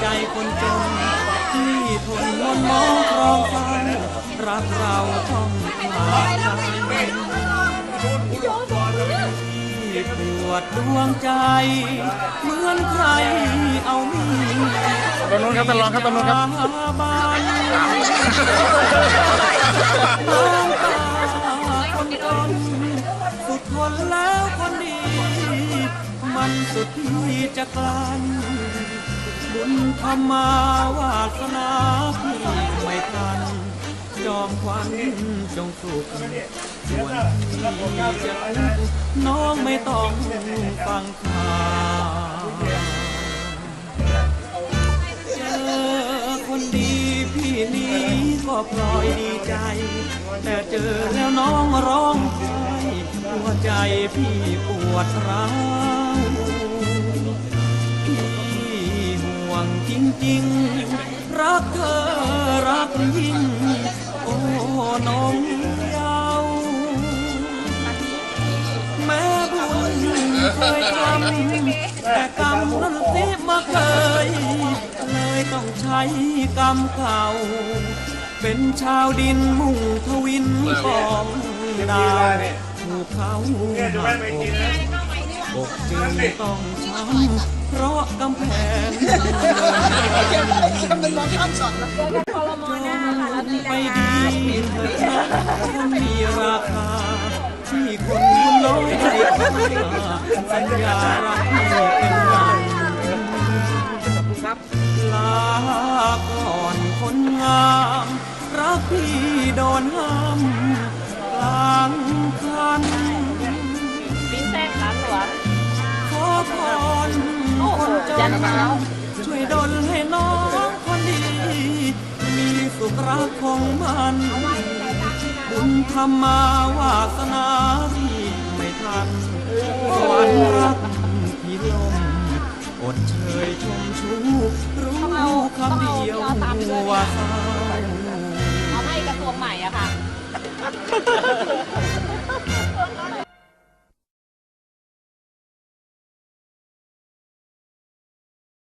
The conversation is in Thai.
ใจคนจน ที่ทนมนมองครองฟังรักเราต้องมาดใจที่ปวดดวงใจ เหมือนใครเอามีตอนนู้นครับตอนรองครับตอนนู้นครับ บานน้ำตาคนจนสุดทนแล้วคนดี มันสุดที่จะกลั้น บุญธรรมาวาสนาพี่ไม่ทันยอมควันจงสุขส่วนที่จะน้องไม่ต้องฟังข่าวเจอคนดีพี่นี้ก็พลอยดีใจ แต่เจอแล้วน้องร้องไห้หัวใจพี่ปวดร้าว จริงๆรักเธอรักยิ่ง โอ้น้องเยาวแม้บุญเคยทำแต่กรรมนั้นสิมาเคย เลยต้องใช้กรรมเก่า เป็นชาวดินมุ่งทวินกองดาวถูกเขาหักอก อกจึงต้องช้ำเพราะกำแพงไปดีเถิดนะคนมีราคา ที่คนบุญน้อยใจค่าสัญญารักที่เป็นงานลาก่อนคนงาม รักพี่โดนห้า คนจนช่วยดลให้น้องคนดี มีสุขรักของมัน บุญธรรมาวาสนาที่ไม่ทันสวรรค์รักพี่ลมอดเชยชมชูรู้คำเดียวว่าเศร้าเอาให้กระทรวงใหม่อะค่ะ